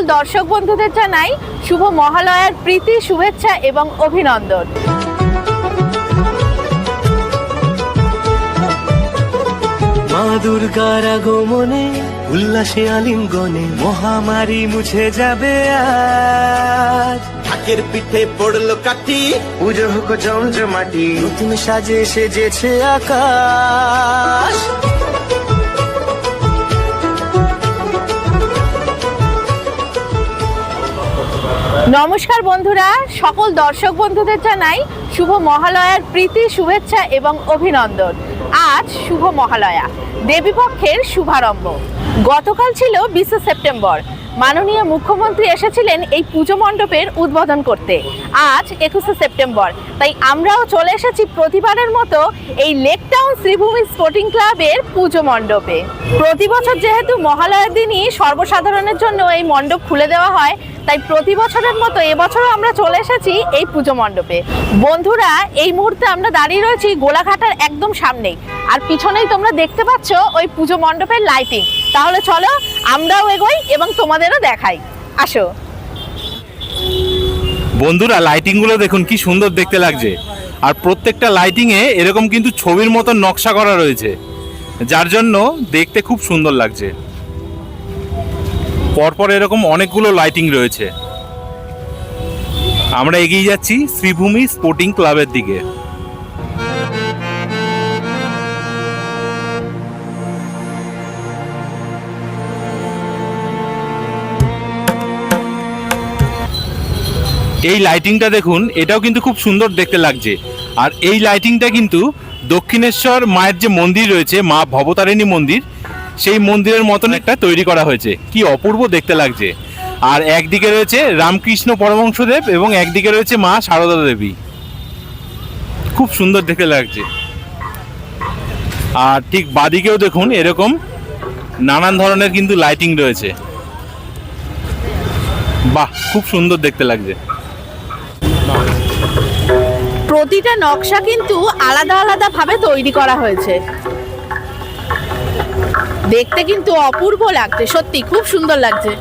সকল দর্শক বন্ধুদের জানাই শুভ মহালয়ার প্রীতি শুভেচ্ছা এবং অভিনন্দন। মা দুর্গার আগমনে উল্লাসে আলিঙ্গনে মহামারী মুছে যাবে আজ। ঢাকের পিঠে পড়ল কাঠি। পুজো হোক জমজমাটি নতুন সাজে সেজেছে আকাশ। নমস্কার বন্ধুরা, সকল দর্শক বন্ধুদের জানাই শুভ মহালয়ার প্রীতি, শুভেচ্ছা এবং অভিনন্দন। আজ শুভ মহালয়া, দেবীপক্ষের শুভারম্ভ। গতকাল ছিল বিশে সেপ্টেম্বর মাননীয় মুখ্যমন্ত্রী এসেছিলেন এই পুজো মণ্ডপের উদ্বোধন করতে। আজ একুশে সেপ্টেম্বর। তাই আমরাও চলে এসেছি প্রতিবারের মতো এই লেক টাউন শ্রীভূমি স্পোর্টিং ক্লাবের পুজো মণ্ডপে। প্রতি বছর যেহেতু মহালয়ার দিনই সর্বসাধারণের জন্য এই মণ্ডপ খুলে দেওয়া হয়, তাই প্রতি বছরের মতো এবছরও আমরা চলে এসেছি এই পুজো মণ্ডপে। বন্ধুরা, এই মুহূর্তে আমরা দাঁড়িয়ে রয়েছি গোলাঘাটার একদম সামনেই। আর পিছনেই তোমরা দেখতে পাচ্ছ ওই পুজো মণ্ডপের লাইটিং তাহলে চলো, আমরাও এগোই এবং তোমাদেরও দেখাই। আসো। বন্ধুরা লাইটিংগুলো দেখুন, কি সুন্দর দেখতে লাগছে। আর প্রত্যেকটা লাইটিংয়ে এরকম কিন্তু ছবির মতো নকশা করা রয়েছে, যার জন্য দেখতে খুব সুন্দর লাগছে। পরপর এরকম অনেকগুলো লাইটিং রয়েছে। আমরা এগিয়ে যাচ্ছি শ্রীভূমি স্পোর্টিং ক্লাবের দিকে। এই লাইটিংটা দেখুন, এটাও কিন্তু খুব সুন্দর দেখতে লাগছে। আর এই লাইটিংটা কিন্তু দক্ষিণেশ্বর মায়ের যে মন্দির রয়েছে, মা ভবতারিণী মন্দির, সেই মন্দিরের মতন একটা তৈরি করা হয়েছে। কি অপূর্ব দেখতে লাগছে। আর একদিকে রয়েছে রামকৃষ্ণ পরমংশদেব এবং একদিকে রয়েছে মা সারদা দেবী। খুব সুন্দর দেখতে লাগছে। আর ঠিক বাদিকেও দেখুন, এরকম নানান ধরনের কিন্তু লাইটিং রয়েছে। বাহ, খুব সুন্দর দেখতে লাগছে। প্রতিটা নকশা কিন্তু আলাদা আলাদা ভাবে তৈরি করা হয়েছে। দেখতে কিন্তু অপূর্ব লাগছে, সত্যি খুব সুন্দর লাগছে।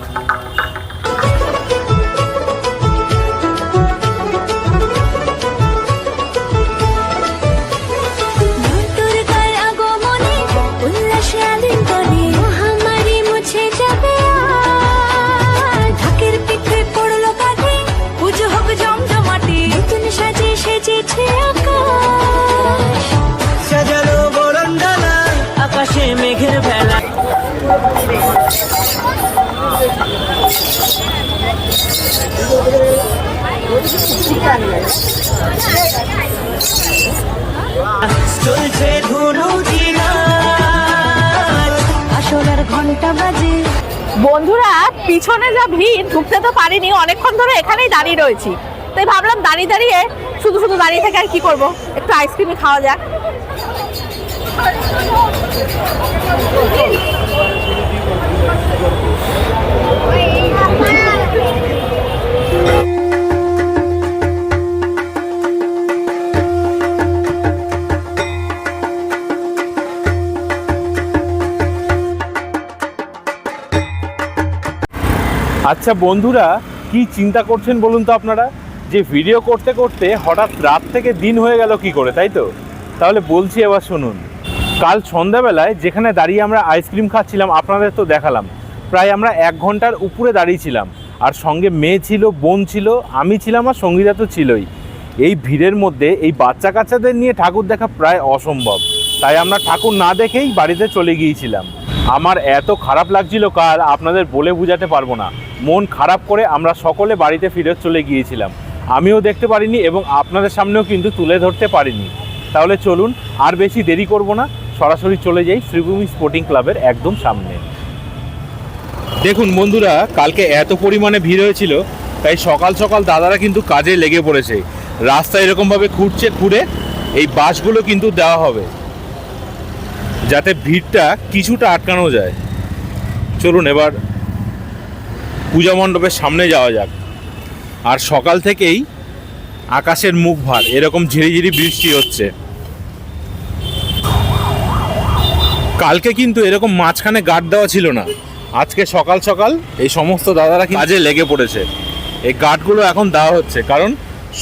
বন্ধুরা, পিছনে যা ভিড়, ঢুকতে তো পারিনি, অনেকক্ষণ ধরে এখানেই দাঁড়িয়ে রয়েছি। তাই ভাবলাম দাঁড়িয়ে দাঁড়িয়ে শুধু শুধু দাঁড়িয়ে থেকে আর কি করব? একটু আইসক্রিমই খাওয়া যাক। আচ্ছা বন্ধুরা, কি চিন্তা করছেন বলুন তো আপনারা? যে ভিডিও করতে করতে হঠাৎ রাত থেকে দিন হয়ে গেল কি করে, তাই তো? তাহলে বলছি এবার শুনুন। কাল সন্ধ্যাবেলায় যেখানে দাঁড়িয়ে আমরা আইসক্রিম খাচ্ছিলাম, আপনাদের তো দেখালাম। প্রায় আমরা এক ঘণ্টার উপরে দাঁড়িয়েছিলাম আর সঙ্গে মেয়ে ছিল, বোন ছিল, আমি ছিলাম আর সঙ্গীরা তো ছিলই। এই ভিড়ের মধ্যে এই বাচ্চা কাচ্চাদের নিয়ে ঠাকুর দেখা প্রায় অসম্ভব। তাই আমরা ঠাকুর না দেখেই বাড়িতে চলে গিয়েছিলাম। আমার এত খারাপ লাগছিল কাল, আপনাদের বলে বোঝাতে পারব না। মন খারাপ করে আমরা সকলে বাড়িতে ফিরে চলে গিয়েছিলাম। আমিও দেখতে পারিনি এবং আপনাদের সামনেও কিন্তু তুলে ধরতে পারিনি। তাহলে চলুন, আর বেশি দেরি করব না। সরাসরি চলে যাই শ্রীভূমি স্পোর্টিং ক্লাবের একদম সামনে। দেখুন বন্ধুরা, কালকে এত পরিমাণে ভিড় হয়েছিল, তাই সকাল সকাল দাদারা কিন্তু কাজে লেগে পড়েছে। রাস্তা এরকমভাবে খুঁড়ছে খুঁড়ে, এই বাসগুলো কিন্তু দেওয়া হবে। যাতে ভিড়টা কিছুটা আটকানো যায়। চলুন এবার পূজা মণ্ডপের সামনে যাওয়া যাক। আর সকাল থেকেই আকাশের মুখ ভার এরকম ঝিরিঝিরি বৃষ্টি হচ্ছে। কালকে কিন্তু এরকম মাঝখানে গার্ড দেওয়া ছিল না। আজকে সকাল সকাল এই সমস্ত দাদারা কাজে লেগে পড়েছে। এই গার্ডগুলো এখন দেওয়া হচ্ছে কারণ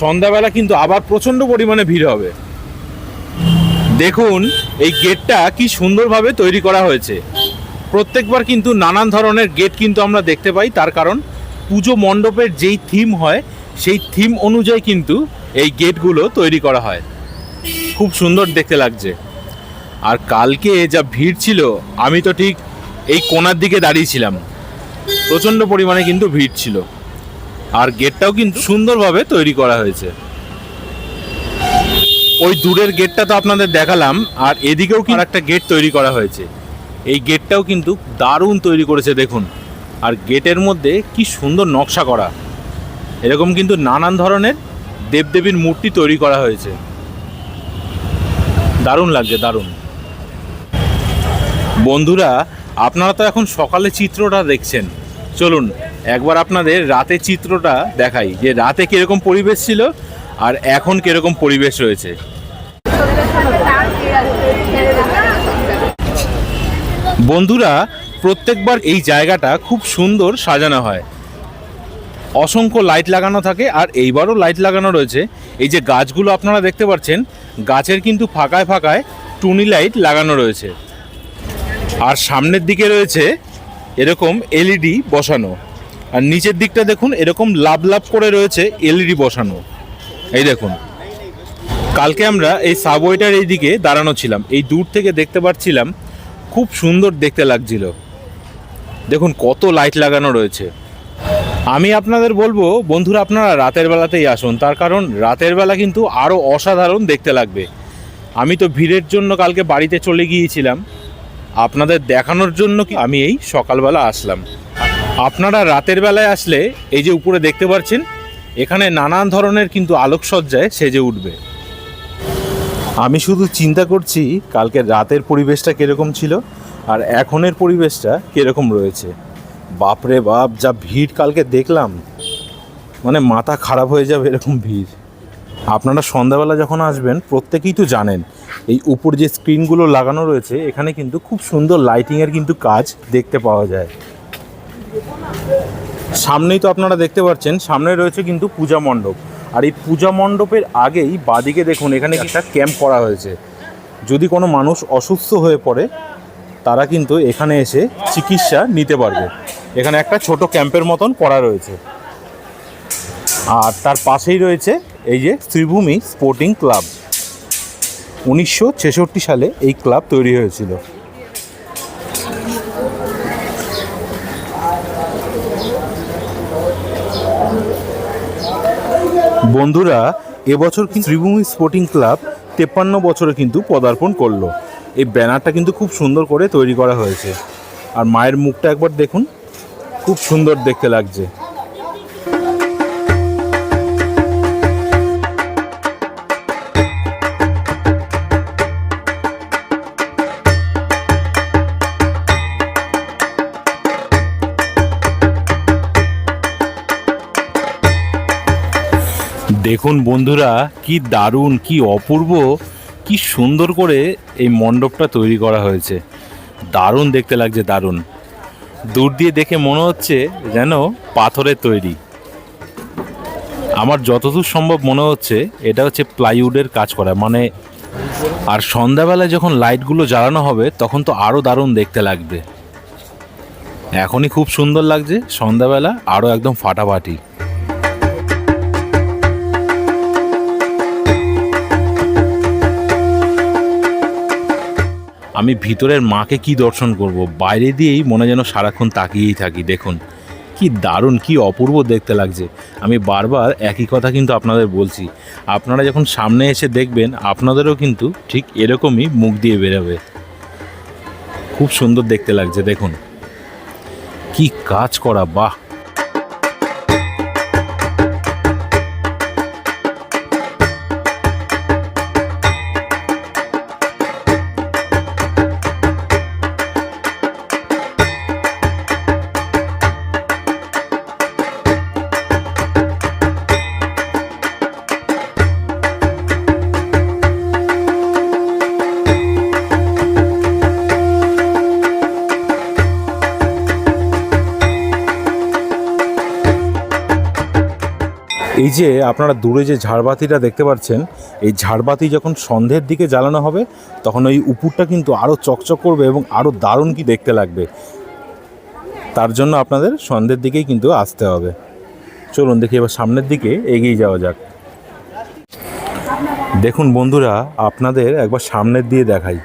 সন্ধ্যাবেলা কিন্তু আবার প্রচণ্ড পরিমাণে ভিড় হবে। দেখুন, এই গেটটা কি সুন্দরভাবে তৈরি করা হয়েছে। প্রত্যেকবার কিন্তু নানান ধরনের গেট কিন্তু আমরা দেখতে পাই, তার কারণ পুজো মণ্ডপের যেই থিম হয়, সেই থিম অনুযায়ী কিন্তু এই গেটগুলো তৈরি করা হয়। খুব সুন্দর দেখতে লাগছে। আর কালকে যা ভিড় ছিল, আমি তো ঠিক এই কোণার দিকে দাঁড়িয়েছিলাম প্রচণ্ড পরিমাণে কিন্তু ভিড় ছিল। আর গেটটাও কিন্তু সুন্দরভাবে তৈরি করা হয়েছে। ওই দূরের গেটটা তো আপনাদের দেখালাম, আর এদিকেও কিন্তু একটা গেট তৈরি করা হয়েছে। এই গেটটাও কিন্তু দারুণ তৈরি করেছে, দেখুন। আর গেটের মধ্যে কি সুন্দর নকশা করা। এরকম কিন্তু নানান ধরনের দেবদেবীর মূর্তি তৈরি করা হয়েছে। দারুণ লাগছে, দারুণ। বন্ধুরা, আপনারা তো এখন সকালে চিত্রটা দেখছেন। চলুন, একবার আপনাদের রাতে চিত্রটা দেখাই যে রাতে কীরকম পরিবেশ ছিল আর এখন কীরকম পরিবেশ রয়েছে? বন্ধুরা, প্রত্যেকবার এই জায়গাটা খুব সুন্দর সাজানো হয়। অসংখ্য লাইট লাগানো থাকে আর এইবারও লাইট লাগানো রয়েছে। এই যে গাছগুলো আপনারা দেখতে পাচ্ছেন, গাছের কিন্তু ফাঁকায় ফাঁকায় টুনি লাইট লাগানো রয়েছে। আর সামনের দিকে রয়েছে এরকম এলইডি বসানো। আর নিচের দিকটা দেখুন, এরকম লাভ লাভ করে রয়েছে এলইডি বসানো। এই দেখুন। কালকে আমরা এই সাবওয়েটার এই দিকে দাঁড়ানো ছিলাম। এই দূর থেকে দেখতে পাচ্ছিলাম খুব সুন্দর দেখতে লাগছিল। দেখুন, কত লাইট লাগানো রয়েছে। আমি আপনাদের বলব, বন্ধুরা, আপনারা রাতের বেলাতেই আসুন। তার কারণ, রাতের বেলা কিন্তু আরও অসাধারণ দেখতে লাগবে। আমি তো ভিড়ের জন্য কালকে বাড়িতে চলে গিয়েছিলাম। আপনাদের দেখানোর জন্য কি আমি এই সকালবেলা আসলাম। আপনারা রাতের বেলায় আসলে এই যে উপরে দেখতে পাচ্ছেন এখানে নানান ধরনের কিন্তু আলোকসজ্জায় সেজে উঠবে। আমি শুধু চিন্তা করছি কালকে রাতের পরিবেশটা কীরকম ছিল আর এখনের পরিবেশটা কীরকম রয়েছে। বাপরে বাপ, যা ভিড় কালকে দেখলাম মানে মাথা খারাপ হয়ে যাবে এরকম ভিড়। আপনারা সন্ধ্যাবেলা যখন আসবেন, প্রত্যেকেই তো জানেন, এই উপর যে স্ক্রিনগুলো লাগানো রয়েছে, এখানে কিন্তু খুব সুন্দর লাইটিংয়ের কিন্তু কাজ দেখতে পাওয়া যায়। সামনেই তো আপনারা দেখতে পাচ্ছেন সামনে রয়েছে কিন্তু পূজা মণ্ডপ। আর এই পূজা মণ্ডপের আগেই বাদিকে দেখুন এখানে একটা ক্যাম্প করা হয়েছে। যদি কোনো মানুষ অসুস্থ হয়ে পড়ে তারা কিন্তু এখানে এসে চিকিৎসা নিতে পারবে। এখানে একটা ছোট ক্যাম্পের মতন করা রয়েছে। আর তার পাশেই রয়েছে এই যে শ্রীভূমি স্পোর্টিং ক্লাব। উনিশশো ছেষট্টি সালে এই ক্লাব তৈরি হয়েছিল। বন্ধুরা, এবছর কিন্তু ত্রিভূমি স্পোর্টিং ক্লাব তেপ্পান্ন বছরে কিন্তু পদার্পণ করল। এই ব্যানারটা কিন্তু খুব সুন্দর করে তৈরি করা হয়েছে। আর মায়ের মুখটা একবার দেখুন, খুব সুন্দর দেখতে লাগছে। দেখুন বন্ধুরা, কি দারুণ, কি অপূর্ব, কি সুন্দর করে এই মণ্ডপটা তৈরি করা হয়েছে। দারুণ দেখতে লাগছে, দারুণ। দূর দিয়ে দেখে মনে হচ্ছে যেন পাথরের তৈরি। আমার যতদূর সম্ভব মনে হচ্ছে, এটা হচ্ছে প্লাইউডের কাজ করা মানে আর সন্ধ্যাবেলায় যখন লাইটগুলো জ্বালানো হবে, তখন তো আরও দারুণ দেখতে লাগবে। এখনই খুব সুন্দর লাগছে, সন্ধ্যাবেলা আরও একদম ফাটাফাটি। আমি ভিতরের মাকে কি দর্শন করব? বাইরে দিয়েই মনে যেন সারাক্ষণ তাকিয়েই থাকি, দেখুন। কি দারুণ, কি অপূর্ব দেখতে লাগছে। আমি বারবার একই কথা কিন্তু আপনাদের বলছি। আপনারা যখন সামনে এসে দেখবেন, আপনাদেরও কিন্তু ঠিক এরকমই মুখ দিয়ে বেরোবে। খুব সুন্দর দেখতে লাগছে, দেখুন। কি কাজ করা, বাহ! এই যে আপনারা দূরে যে ঝাড়বাতিটা দেখতে পাচ্ছেন, এই ঝাড়বাতি যখন সন্ধ্যের দিকে জ্বালানো হবে, তখন ওই উপরটা কিন্তু আরও চকচক করবে এবং আরও দারুণ কি দেখতে লাগবে। তার জন্য আপনাদের সন্ধ্যের দিকেই কিন্তু আসতে হবে। চলুন দেখি, এবার সামনের দিকে এগিয়ে যাওয়া যাক। দেখুন বন্ধুরা, আপনাদের একবার সামনের দিয়ে দেখাই।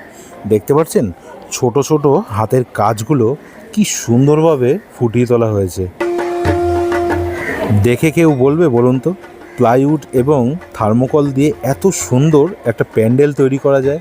দেখতে পাচ্ছেন? ছোট ছোট হাতের কাজগুলো কি সুন্দরভাবে ফুটিয়ে তোলা হয়েছে। দেখে কেউ বলবে বলুন তো? প্লাইউড এবং থার্মোকল দিয়ে এত সুন্দর একটা প্যান্ডেল তৈরি করা যায়।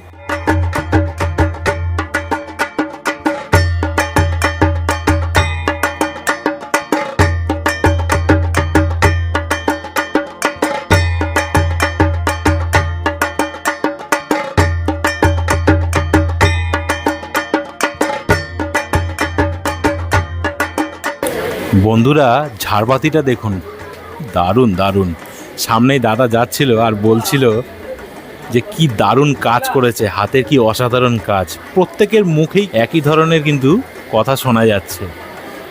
বন্ধুরা ঝাড়বাতিটা দেখুন। দারুণ দারুণ। সামনেই দাদা যাচ্ছিল আর বলছিল যে কি দারুণ কাজ করেছে হাতের কি অসাধারণ কাজ। প্রত্যেকের মুখেই একই ধরনের কিন্তু কথা শোনা যাচ্ছে।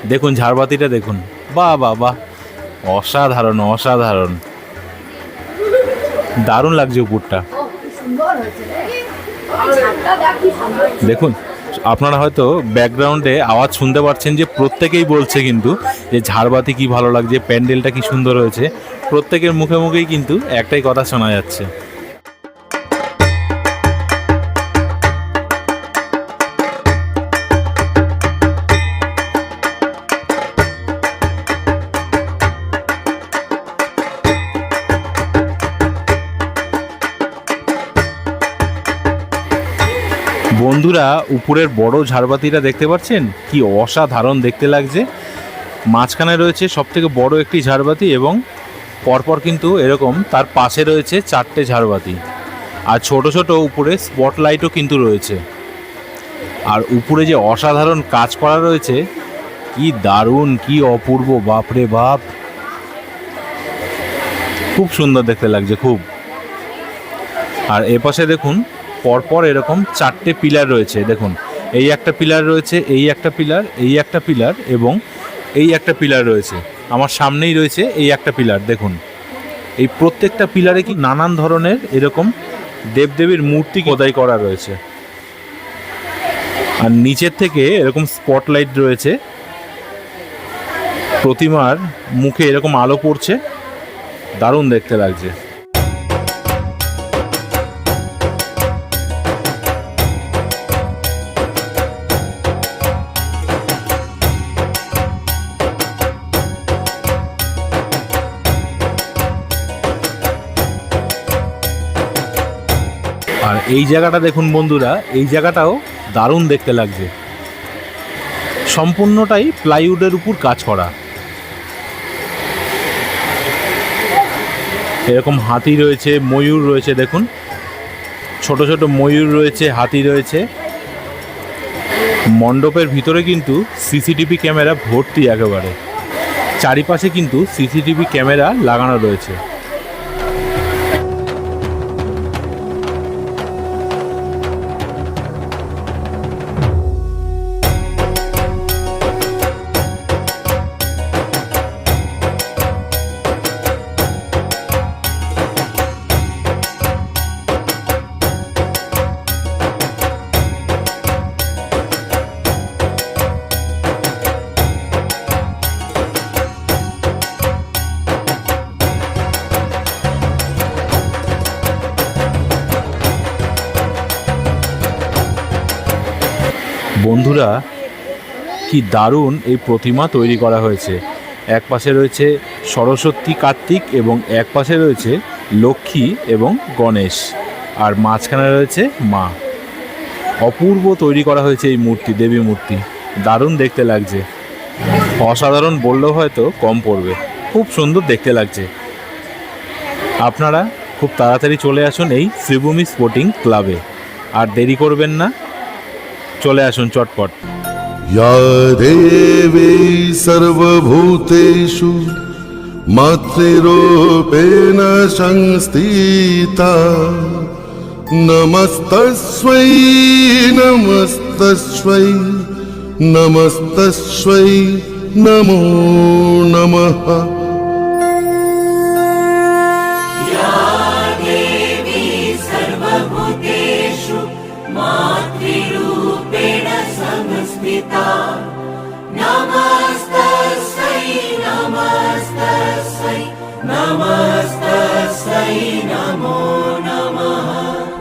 দেখুন ঝাড়বাতিটা দেখুন। বাহ বাহ বাহ। অসাধারণ অসাধারণ। দারুণ লাগছে উপরটা। দেখুন। আপনারা হয়তো ব্যাকগ্রাউন্ডে আওয়াজ শুনতে পারছেন যে প্রত্যেকেই বলছে কিন্তু যে ঝাড়বাতি কি ভালো লাগছে, প্যান্ডেলটা কি সুন্দর হয়েছে। প্রত্যেকের মুখে মুখেই কিন্তু একটাই কথা শোনা যাচ্ছে। উপরের বড় ঝাড়বাতিটা দেখতে পাচ্ছেন? কি অসাধারণ দেখতে লাগছে। মাঝখানে রয়েছে সব থেকে বড় একটি ঝাড়বাতি এবং পরপর কিন্তু এরকম তার পাশে রয়েছে চারটে ঝাড়বাতি। আর ছোট ছোট উপরে স্পটলাইটও কিন্তু রয়েছে। আর উপরে যে অসাধারণ কাজ করা রয়েছে, কি দারুণ, কি অপূর্ব, বাপরে বাপ! খুব সুন্দর দেখতে লাগছে, খুব। আর এপাশে দেখুন পরপর এরকম চারটে পিলার রয়েছে, দেখুন। এই একটা পিলার রয়েছে, এই একটা পিলার, এই একটা পিলার এবং এই একটা পিলার রয়েছে। আমার সামনেই রয়েছে এই একটা পিলার, দেখুন। এই প্রত্যেকটা পিলারে কি নানান ধরনের এরকম দেবদেবীর মূর্তি খোদাই করা রয়েছে। আর নিচের থেকে এরকম স্পটলাইট রয়েছে। প্রতিমার মুখে এরকম আলো পড়ছে। দারুণ দেখতে লাগছে। এই জায়গাটা দেখুন বন্ধুরা, এই জায়গাটাও দারুণ দেখতে লাগছে। সম্পূর্ণটাই প্লাইউডের উপর কাজ করা। এরকম হাতি রয়েছে, ময়ূর রয়েছে, দেখুন। ছোট ছোট ময়ূর রয়েছে, হাতি রয়েছে। মণ্ডপের ভিতরে কিন্তু সিসিটিভি ক্যামেরা ভর্তি একেবারে। চারিপাশে কিন্তু সিসিটিভি ক্যামেরা লাগানো রয়েছে। বন্ধুরা, কি দারুণ এই প্রতিমা তৈরি করা হয়েছে। এক পাশে রয়েছে সরস্বতী কার্তিক এবং এক পাশে রয়েছে লক্ষ্মী এবং গণেশ। আর মাঝখানে রয়েছে মা। অপূর্ব তৈরি করা হয়েছে এই মূর্তি, দেবী মূর্তি। দারুণ দেখতে লাগছে। অসাধারণ বললেও হয়তো কম পড়বে। খুব সুন্দর দেখতে লাগছে। আপনারা খুব তাড়াতাড়ি চলে আসুন এই শ্রীভূমি স্পোর্টিং ক্লাবে। আর দেরি করবেন না চলে আসুন চটপট। ইয়া দেবী সর্বভূতেষু মাতৃরূপেণ সংস্থিতা নমস্তস্বৈ নমস্তস্বৈ নমস্তস্বৈ নমো নমঃ।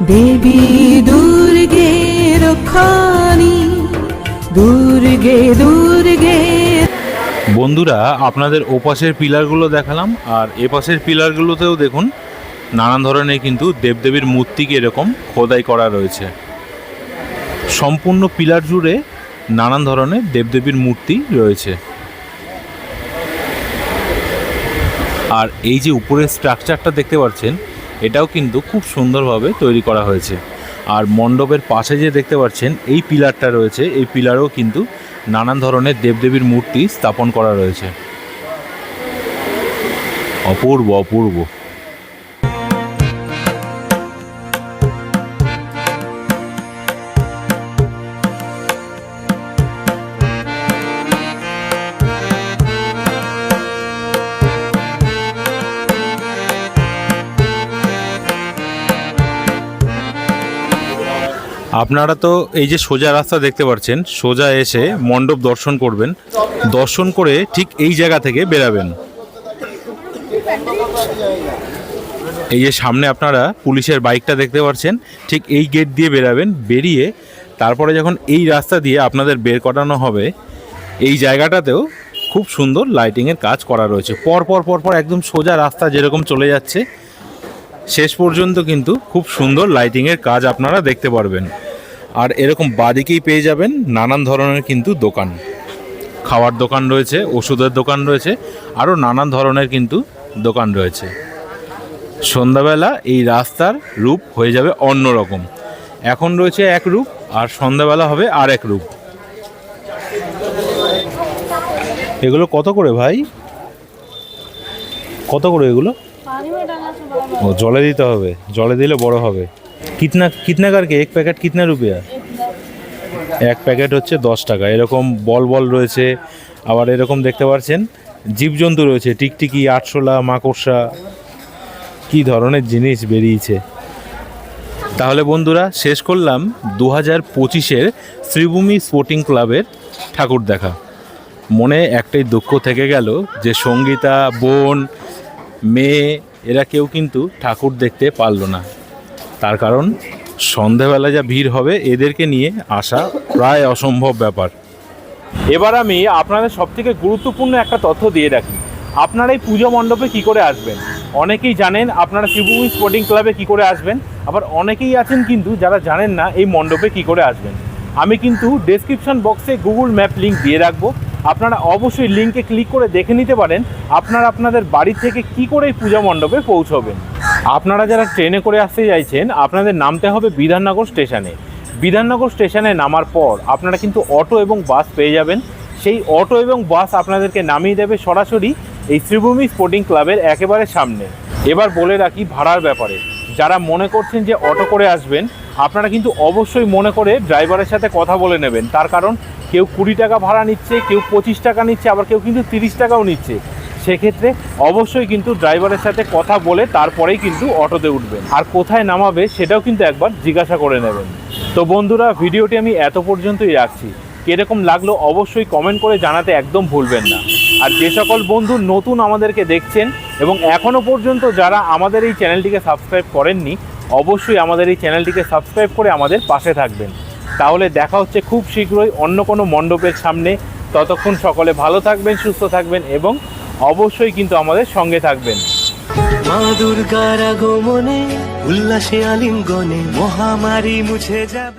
দেবী দুর্গে রক্ষানি দুর্গে দুর্গে বন্ধুরা আপনাদের ওপাশের পিলারগুলো দেখালাম আর এপাশের পিলারগুলোতেও দেখুন নানান ধরনের কিন্তু দেবদেবীর মূর্তিকে এরকম খোদাই করা রয়েছে। সম্পূর্ণ পিলার জুড়ে নানান ধরনের দেবদেবীর মূর্তি রয়েছে। আর এই যে উপরের স্ট্রাকচারটা দেখতে পাচ্ছেন, এটাও কিন্তু খুব সুন্দরভাবে তৈরি করা হয়েছে। আর মণ্ডপের পাশে যে দেখতে পাচ্ছেন, এই পিলারটা রয়েছে। এই পিলারেও কিন্তু নানান ধরনের দেবদেবীর মূর্তি স্থাপন করা রয়েছে। অপূর্ব অপূর্ব। আপনারা তো এই যে সোজা রাস্তা দেখতে পাচ্ছেন, সোজা এসে মণ্ডপ দর্শন করবেন। দর্শন করে ঠিক এই জায়গা থেকে বেরাবেন। এই যে সামনে আপনারা পুলিশের বাইকটা দেখতে পাচ্ছেন, ঠিক এই গেট দিয়ে বেরাবেন, বেরিয়ে তারপরে যখন এই রাস্তা দিয়ে আপনাদের বের করানো হবে, এই জায়গাটাতেও খুব সুন্দর লাইটিংয়ের কাজ করা রয়েছে। পর পর পর পর একদম সোজা রাস্তা যেরকম চলে যাচ্ছে শেষ পর্যন্ত কিন্তু খুব সুন্দর লাইটিংয়ের কাজ আপনারা দেখতে পারবেন। আর এরকম বাদিকেই পেয়ে যাবেন নানান ধরনের কিন্তু দোকান। খাওয়ার দোকান রয়েছে, ওষুধের দোকান রয়েছে, আরও নানান ধরনের কিন্তু দোকান রয়েছে। সন্ধ্যাবেলা এই রাস্তার রূপ হয়ে যাবে অন্য রকম এখন রয়েছে এক রূপ, আর সন্ধ্যাবেলা হবে আর এক রূপ। এগুলো কত করে ভাই? কত করে এগুলো? ও জলে দিতে হবে। জলে দিলে বড় হবে। কিতনা কিতনা কারকে এক প্যাকেট কিতনা রুপিয়া? এক প্যাকেট হচ্ছে দশ টাকা। এরকম বল বল রয়েছে। আবার এরকম দেখতে পাচ্ছেন জীবজন্তু রয়েছে। টিকটিকি আটশোলা মাকড়সা কি ধরনের জিনিস বেরিয়েছে। তাহলে বন্ধুরা শেষ করলাম দু হাজার পঁচিশের শ্রীভূমি স্পোর্টিং ক্লাবের ঠাকুর দেখা। মনে একটাই দুঃখ থেকে গেল যে সঙ্গীতা বোন মেয়ে এরা কেউ কিন্তু ঠাকুর দেখতে পারল না। তার কারণ সন্ধেবেলা যা ভিড় হবে এদেরকে নিয়ে আসা প্রায় অসম্ভব ব্যাপার। এবার আমি আপনাদের সবথেকে গুরুত্বপূর্ণ একটা তথ্য দিয়ে রাখি। আপনারা এই পুজো মণ্ডপে কী করে আসবেন? অনেকেই জানেন আপনারা শিবভূমি স্পোর্টিং ক্লাবে কি করে আসবেন, আবার অনেকেই আছেন কিন্তু যারা জানেন না এই মণ্ডপে কি করে আসবেন। আমি কিন্তু ডেসক্রিপশন বক্সে গুগল ম্যাপ লিঙ্ক দিয়ে রাখব। আপনারা অবশ্যই লিঙ্কে ক্লিক করে দেখে নিতে পারেন আপনারা আপনাদের বাড়ি থেকে কি করে এই পূজা মণ্ডপে পৌঁছবেন। আপনারা যারা ট্রেনে করে আসতে চাইছেন, আপনাদের নামতে হবে বিধাননগর স্টেশনে বিধাননগর স্টেশনে নামার পর আপনারা কিন্তু অটো এবং বাস পেয়ে যাবেন। সেই অটো এবং বাস আপনাদেরকে নামিয়ে দেবে সরাসরি এই শ্রীভূমি স্পোর্টিং ক্লাবের একেবারে সামনে। এবার বলে রাখি ভাড়ার ব্যাপারে। যারা মনে করছেন যে অটো করে আসবেন, আপনারা কিন্তু অবশ্যই মনে করে ড্রাইভারের সাথে কথা বলে নেবেন। তার কারণ কেউ কুড়ি টাকা ভাড়া নিচ্ছে, কেউ পঁচিশ টাকা নিচ্ছে, আবার কেউ কিন্তু তিরিশ টাকাও নিচ্ছে। সেক্ষেত্রে অবশ্যই কিন্তু ড্রাইভারের সাথে কথা বলে তারপরেই কিন্তু অটোতে উঠবেন। আর কোথায় নামাবে সেটাও কিন্তু একবার জিজ্ঞাসা করে নেবেন। তো বন্ধুরা, ভিডিওটি আমি এত পর্যন্তই রাখছি। কীরকম লাগল অবশ্যই কমেন্ট করে জানাতে একদম ভুলবেন না। আর যে সকল বন্ধু নতুন আমাদেরকে দেখছেন এবং এখনও পর্যন্ত যারা আমাদের এই চ্যানেলটিকে সাবস্ক্রাইব করেননি, অবশ্যই আমাদের এই চ্যানেলটিকে সাবস্ক্রাইব করে আমাদের পাশে থাকবেন। তাহলে দেখা হচ্ছে খুব শীঘ্রই অন্য কোনো মণ্ডপের সামনে। ততক্ষণ সকলে ভালো থাকবেন, সুস্থ থাকবেন এবং অবশ্যই কিন্তু আমাদের সঙ্গে থাকবেন। মা দুর্গার আগমনে, উল্লাসে আলিঙ্গনে মহামারী মুছে যাবে।